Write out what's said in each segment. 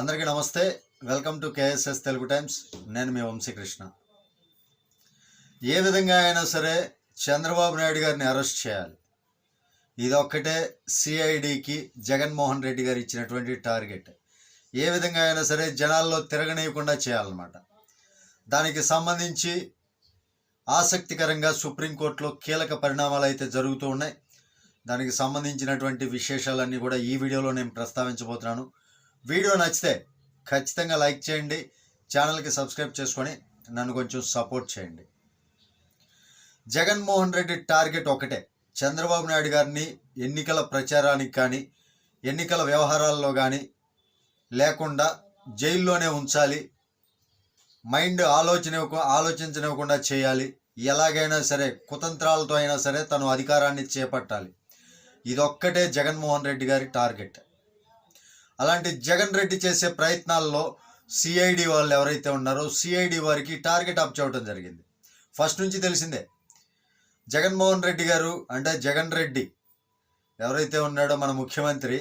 అందరికీ నమస్తే. Welcome to KSS Telugu Times నేను మీ వంశీకృష్ణ ఏ విధంగా అయినా సరే చంద్రబాబు నాయుడు గారిని అరెస్ట్ చేయాలి. ఇది ఒక్కటే సిఐడికి జగన్మోహన్ రెడ్డి గారు ఇచ్చినటువంటి టార్గెట్. ఏ విధంగా అయినా సరే జనాల్లో తిరగనీయకుండా చేయాలన్నమాట. దానికి సంబంధించి ఆసక్తికరంగా సుప్రీంకోర్టులో కీలక పరిణామాలు అయితే జరుగుతూ ఉన్నాయి. దానికి సంబంధించినటువంటి విశేషాలన్నీ కూడా ఈ వీడియోలో నేను ప్రస్తావించబోతున్నాను. వీడియో నచ్చితే ఖచ్చితంగా లైక్ చేయండి ఛానల్కి సబ్స్క్రైబ్ చేసుకొని నన్ను కొంచెం సపోర్ట్ చేయండి. జగన్మోహన్ రెడ్డి టార్గెట్ ఒకటే చంద్రబాబు నాయుడు గారిని ఎన్నికల ప్రచారానికి కానీ ఎన్నికల వ్యవహారాల్లో కానీ లేకుండా జైల్లోనే ఉంచాలి మైండ్ ఆలోచన ఆలోచించనివ్వకుండా చేయాలి ఎలాగైనా సరే కుతంత్రాలతో అయినా సరే తను అధికారాన్ని చేపట్టాలి. ఇదొక్కటే జగన్మోహన్ రెడ్డి గారి టార్గెట్. అలాంటి జగన్ రెడ్డి చేసే ప్రయత్నాల్లో సిఐడి వాళ్ళు ఎవరైతే ఉన్నారో సిఐడి వారికి టార్గెట్ అప్ చేయడం జరిగింది. ఫస్ట్ నుంచి తెలిసిందే. జగన్మోహన్ రెడ్డి గారు అంటే జగన్ రెడ్డి ఎవరైతే ఉన్నాడో మన ముఖ్యమంత్రి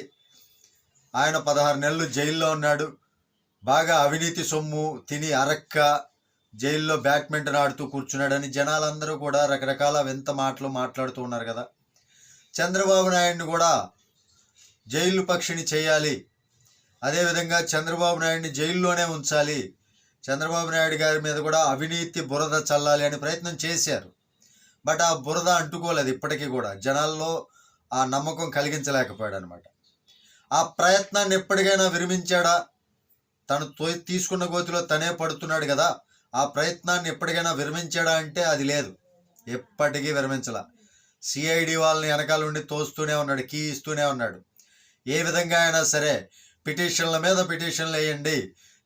ఆయన పదహారు నెలలు జైల్లో ఉన్నాడు. బాగా అవినీతి సొమ్ము తిని అరక్క జైల్లో బ్యాడ్మింటన్ ఆడుతూ కూర్చున్నాడని జనాలందరూ కూడా రకరకాల వింత మాటలు మాట్లాడుతూ ఉన్నారు కదా. చంద్రబాబు నాయుడిని కూడా జైలు పక్షిని చేయాలి అదేవిధంగా చంద్రబాబు నాయుడిని జైల్లోనే ఉంచాలి. చంద్రబాబు నాయుడు గారి మీద కూడా అవినీతి బురద చల్లాలి అని ప్రయత్నం చేశారు. బట్ ఆ బురద అంటుకోలేదు ఇప్పటికీ కూడా. జనాల్లో ఆ నమ్మకం కలిగించలేకపోయాడు అనమాట ఆ ప్రయత్నాన్ని ఎప్పటికైనా విరమించాడా? తను తీసుకున్న గోతిలో తనే పడుతున్నాడు కదా. ఆ ప్రయత్నాన్ని ఎప్పటికైనా విరమించాడా అంటే అది లేదు. ఎప్పటికీ విరమించలా. సిఐడి వాళ్ళని వెనకాల ఉండి తోస్తూనే ఉన్నాడు కీ ఇస్తూనే ఉన్నాడు. ఏ విధంగా అయినా సరే పిటిషన్ల మీద పిటిషన్లు వేయండి.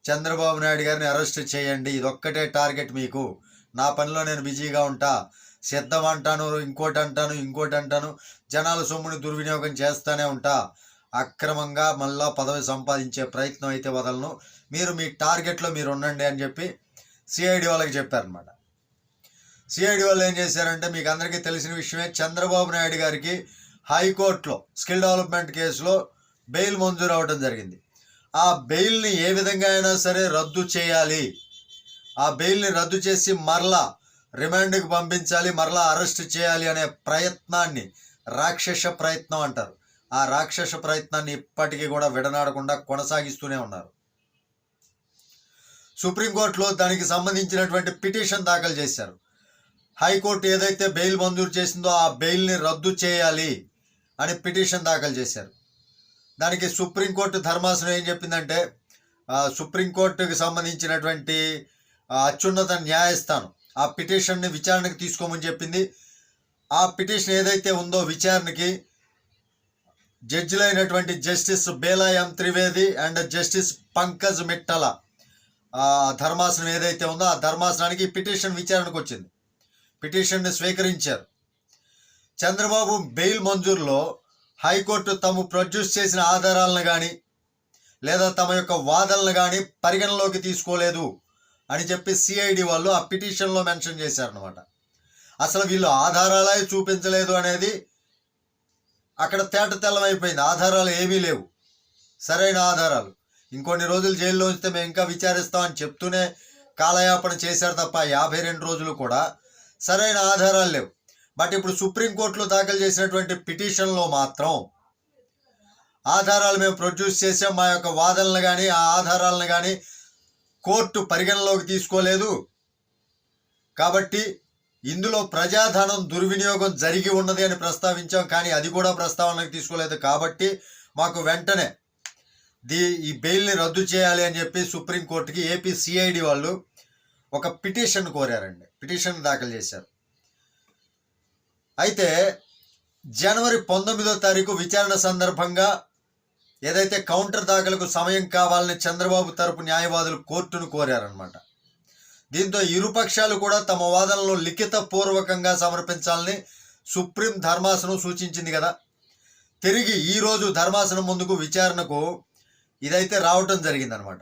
చంద్రబాబు నాయుడు గారిని అరెస్ట్ చేయండి. ఇదొక్కటే టార్గెట్ మీకు. నా పనిలో నేను బిజీగా ఉంటా. సిద్ధం అంటాను ఇంకోటి అంటాను ఇంకోటి అంటాను. జనాల సొమ్ముని దుర్వినియోగం చేస్తూనే ఉంటా. అక్రమంగా మళ్ళా పదవి సంపాదించే ప్రయత్నం అయితే వదలను. మీరు మీ టార్గెట్లో మీరు ఉండండి అని చెప్పి సిఐడి వాళ్ళకి చెప్పారనమాట సిఐడి వాళ్ళు ఏం చేశారంటే మీకు అందరికీ తెలిసిన విషయమే చంద్రబాబు నాయుడు గారికి హైకోర్టులో స్కిల్ డెవలప్మెంట్ కేసులో బెయిల్ మంజూరు అవడం జరిగింది. ఆ బెయిల్ని ఏ విధంగా అయినా సరే రద్దు చేయాలి. ఆ బెయిల్ని రద్దు చేసి మరలా రిమాండ్కి పంపించాలి మరలా అరెస్ట్ చేయాలి అనే ప్రయత్నాన్ని రాక్షస ప్రయత్నం అంటారు. ఆ రాక్షస ప్రయత్నాన్ని ఇప్పటికీ కూడా విడనాడకుండా కొనసాగిస్తూనే ఉన్నారు. సుప్రీంకోర్టులో దానికి సంబంధించినటువంటి పిటిషన్ దాఖలు చేశారు. హైకోర్టు ఏదైతే బెయిల్ మంజూరు చేసిందో ఆ బెయిల్ని రద్దు చేయాలి అని పిటిషన్ దాఖలు చేశారు. దానికి సుప్రీంకోర్టు ధర్మాసనం ఏం చెప్పిందంటే సుప్రీంకోర్టుకి సంబంధించినటువంటి అత్యున్నత న్యాయస్థానం ఆ పిటిషన్ని విచారణకు తీసుకోమని చెప్పింది. ఆ పిటిషన్ ఏదైతే ఉందో విచారణకి జడ్జిలైనటువంటి justice Bela M Trivedi and justice Pankaj Mittal ధర్మాసనం ఏదైతే ఉందో ఆ ధర్మాసనానికి పిటిషన్ విచారణకు వచ్చింది. పిటిషన్ని స్వీకరించారు. చంద్రబాబు బెయిల్ మంజూరులో హైకోర్టు తాము ప్రొడ్యూస్ చేసిన ఆధారాలను కానీ లేదా తమ యొక్క వాదనలు కానీ పరిగణలోకి తీసుకోలేదు అని చెప్పి సిఐడి వాళ్ళు ఆ పిటిషన్లో మెన్షన్ చేశారనమాట అసలు వీళ్ళు ఆధారాలే చూపించలేదు అనేది అక్కడ తేట తెల్లమైపోయింది. ఆధారాలు ఏమీ లేవు. సరైన ఆధారాలు. ఇంకొన్ని రోజులు జైల్లో ఉంచితే మేము ఇంకా విచారిస్తామని చెప్తూనే కాలయాపన చేశారు తప్ప యాభై రెండు రోజులు కూడా సరైన ఆధారాలు లేవు. బట్ ఇప్పుడు సుప్రీంకోర్టులో దాఖలు చేసినటువంటి పిటిషన్లో మాత్రం ఆధారాలు మేము ప్రొడ్యూస్ చేసాం మా యొక్క వాదనలు కానీ ఆ ఆధారాలను కానీ కోర్టు పరిగణలోకి తీసుకోలేదు. కాబట్టి ఇందులో ప్రజాధనం దుర్వినియోగం జరిగి ఉన్నది అని ప్రస్తావించాం కానీ అది కూడా ప్రస్తావనకు తీసుకోలేదు. కాబట్టి మాకు వెంటనే దీ ఈ బెయిల్ని రద్దు చేయాలి అని చెప్పి సుప్రీంకోర్టుకి ఏపీ సిఐడి వాళ్ళు ఒక పిటిషన్ కోరారండి. పిటిషన్ దాఖలు చేశారు. అయితే జనవరి పంతొమ్మిదో తారీఖు విచారణ సందర్భంగా ఏదైతే కౌంటర్ దాఖలకు సమయం కావాలని చంద్రబాబు తరపు న్యాయవాదులు కోర్టును కోరారనమాట దీంతో ఇరుపక్షాలు కూడా తమ వాదనలు లిఖిత పూర్వకంగా సమర్పించాలని సుప్రీం ధర్మాసనం సూచించింది కదా. తిరిగి ఈరోజు ధర్మాసనం ముందుకు విచారణకు ఇదైతే రావటం జరిగిందనమాట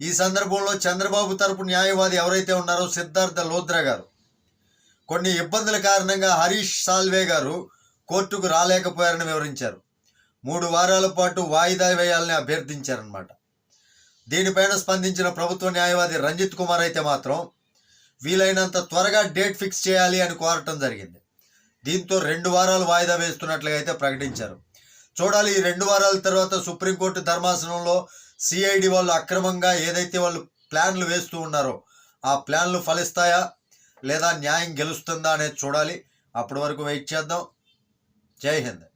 ఈ సందర్భంలో చంద్రబాబు తరపు న్యాయవాది ఎవరైతే ఉన్నారో సిద్ధార్థ లోద్రా గారు. కొన్ని ఇబ్బందుల కారణంగా హరీష్ సాల్వే గారు కోర్టుకు రాలేకపోయారని వివరించారు. మూడు వారాల పాటు వాయిదా వేయాలని అభ్యర్థించారనమాట దీనిపైన స్పందించిన ప్రభుత్వ న్యాయవాది రంజిత్ కుమార్ అయితే మాత్రం వీలైనంత త్వరగా డేట్ ఫిక్స్ చేయాలి అని కోరటం జరిగింది. దీంతో రెండు వారాలు వాయిదా వేస్తున్నట్లుగా అయితే ప్రకటించారు. చూడాలి ఈ రెండు వారాల తర్వాత సుప్రీంకోర్టు ధర్మాసనంలో సిఐడి వాళ్ళు అక్రమంగా ఏదైతే వాళ్ళు ప్లాన్లు వేస్తూ ఉన్నారో ఆ ప్లాన్లు ఫలిస్తాయా? లేదా న్యాయం గెలుస్తుందా అనేది చూడాలి. అప్పటి వరకు వెయిట్ చేద్దాం. జై హింద్.